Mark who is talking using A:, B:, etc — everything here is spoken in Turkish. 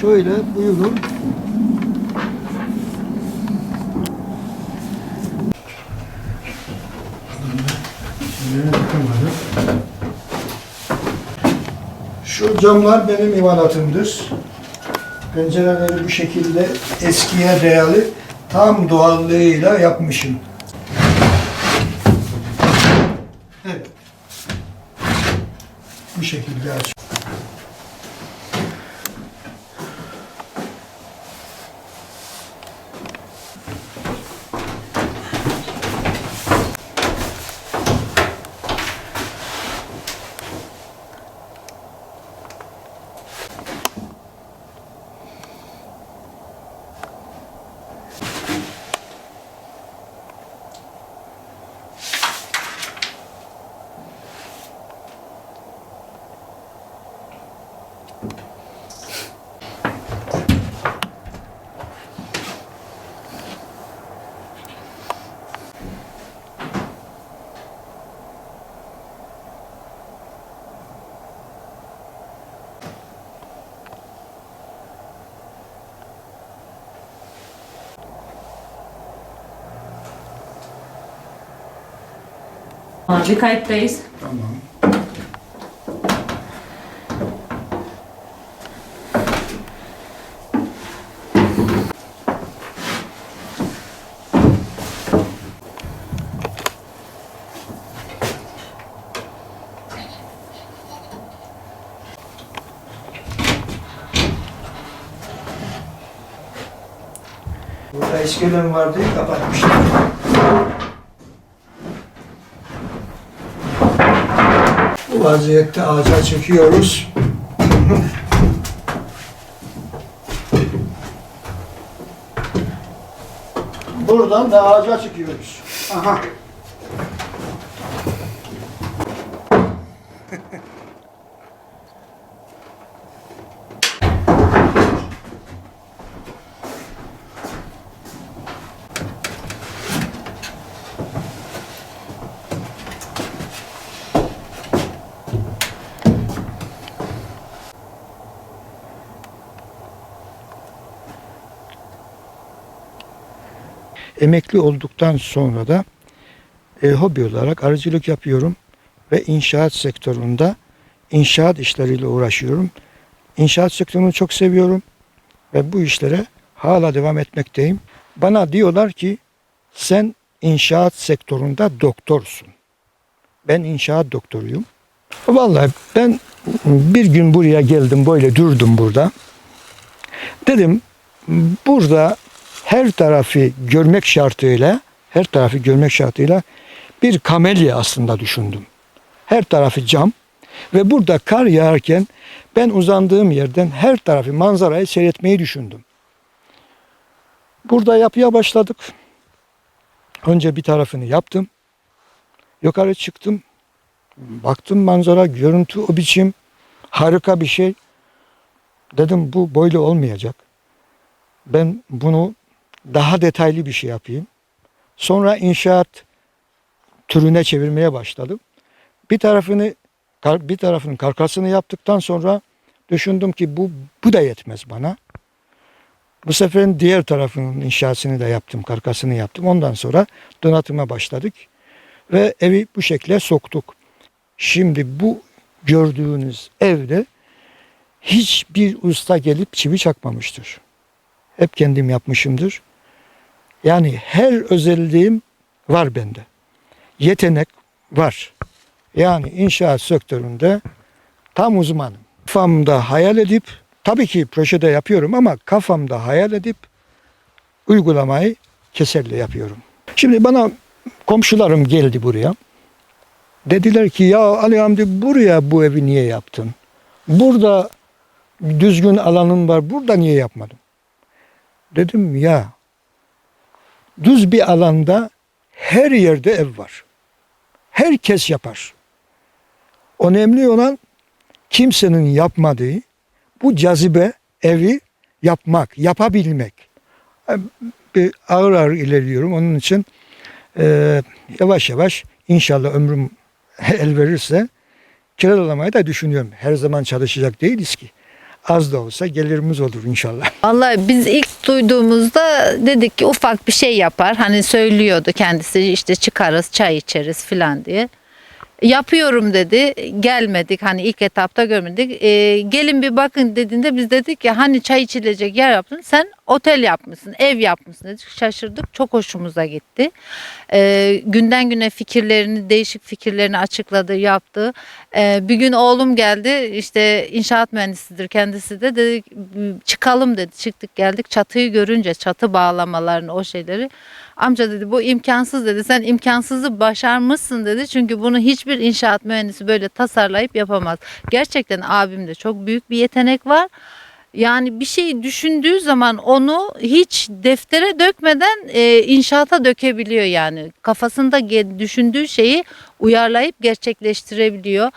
A: Şöyle buyurun. Şu camlar benim imalatımdır. Pencereleri bu şekilde eskiye dayalı tam doğallığıyla yapmışım. Evet. Bu şekilde aç.
B: Bir kayıttayız.
A: Tamam. Burada iskelem vardı, kapatmışlar. Vaziyette ağaca çekiyoruz. Buradan da ağaca çıkıyoruz. Aha. Emekli olduktan sonra da e, hobi olarak arıcılık yapıyorum ve inşaat sektöründe inşaat işleriyle uğraşıyorum. İnşaat sektörünü çok seviyorum ve bu işlere hala devam etmekteyim. Bana diyorlar ki sen inşaat sektöründe doktorsun. Ben inşaat doktoruyum. Vallahi ben bir gün buraya geldim böyle durdum burada. Dedim burada her tarafı görmek şartıyla her tarafı görmek şartıyla bir kamelya aslında düşündüm. Her tarafı cam ve burada kar yağarken ben uzandığım yerden her tarafı manzarayı seyretmeyi düşündüm. Burada yapıya başladık. Önce bir tarafını yaptım. Yukarı çıktım. Baktım manzara, görüntü o biçim harika bir şey. Dedim bu böyle olmayacak. Ben bunu daha detaylı bir şey yapayım. Sonra inşaat türüne çevirmeye başladım. Bir tarafını bir tarafının karkasını yaptıktan sonra düşündüm ki bu bu da yetmez bana. Bu seferin diğer tarafının inşasını da yaptım, karkasını yaptım. Ondan sonra donatıma başladık ve evi bu şekle soktuk. Şimdi bu gördüğünüz evde hiçbir usta gelip çivi çakmamıştır. Hep kendim yapmışımdır. Yani her özelliğim var bende. Yetenek var. Yani inşaat sektöründe tam uzmanım. Kafamda hayal edip, tabii ki projede yapıyorum ama kafamda hayal edip uygulamayı keserle yapıyorum. Şimdi bana komşularım geldi buraya. Dediler ki ya Ali Hamdi buraya bu evi niye yaptın? Burada düzgün alanın var, burada niye yapmadın? Dedim ya düz bir alanda her yerde ev var. Herkes yapar. Önemli olan kimsenin yapmadığı bu cazibe evi yapmak, yapabilmek. Bir ağır ağır ilerliyorum. Onun için e, yavaş yavaş inşallah ömrüm el verirse kiralamayı da düşünüyorum. Her zaman çalışacak değiliz ki. Az da olsa gelirimiz olur inşallah.
B: Vallahi biz ilk duyduğumuzda dedik ki ufak bir şey yapar. Hani söylüyordu kendisi işte çıkarız çay içeriz filan diye. Yapıyorum dedi. Gelmedik hani ilk etapta görmedik. Ee, gelin bir bakın dediğinde biz dedik ki hani çay içilecek yer yaptın. Sen otel yapmışsın, ev yapmışsın dedik. Şaşırdık. Çok hoşumuza gitti. Ee, günden güne fikirlerini, değişik fikirlerini açıkladı, yaptı. Ee, bir gün oğlum geldi. işte inşaat mühendisidir kendisi de dedi çıkalım dedi. Çıktık geldik. Çatıyı görünce çatı bağlamalarını o şeyleri Amca dedi bu imkansız dedi. Sen imkansızı başarmışsın dedi. Çünkü bunu hiçbir inşaat mühendisi böyle tasarlayıp yapamaz. Gerçekten abimde çok büyük bir yetenek var. Yani bir şey düşündüğü zaman onu hiç deftere dökmeden e, inşaata dökebiliyor yani. Kafasında düşündüğü şeyi uyarlayıp gerçekleştirebiliyor.